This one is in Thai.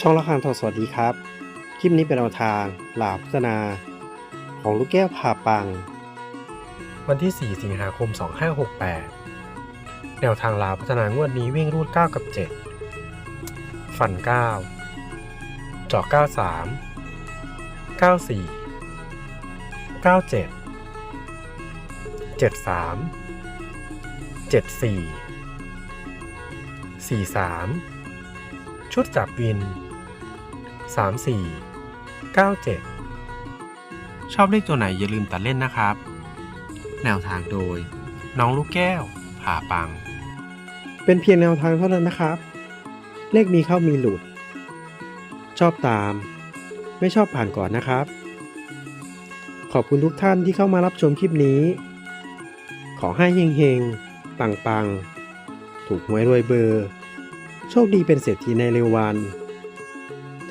ช่องละครทอสวัสดีครับ คลิปนี้เป็นแนวทางหลาพัฒนา ของลูกแก้วผ่าปัง วันที่ 4 สิงหาคม 2568 แนวทางลาพัฒนางวดนี้วิ่งรูด 9 กับ 7 ฝัน9เจาะ93 94 97 73 74 43 ชุดจับวิน 34 97 ชอบเลขตัวไหนอย่าลืมตัดเล่นนะครับ แนวทางโดย น้องลูกแก้ว ผ่าปัง เป็นเพียงแนวทางเท่านั้นนะครับ เลขมีเข้ามีหลุด ชอบตาม ไม่ชอบผ่านก่อนนะครับ ขอบคุณทุกท่านที่เข้ามารับชมคลิปนี้ ขอให้เฮงๆ ปังๆ ถูกหวยรวยเบอร์ โชคดีเป็นเศรษฐีในเร็ววัน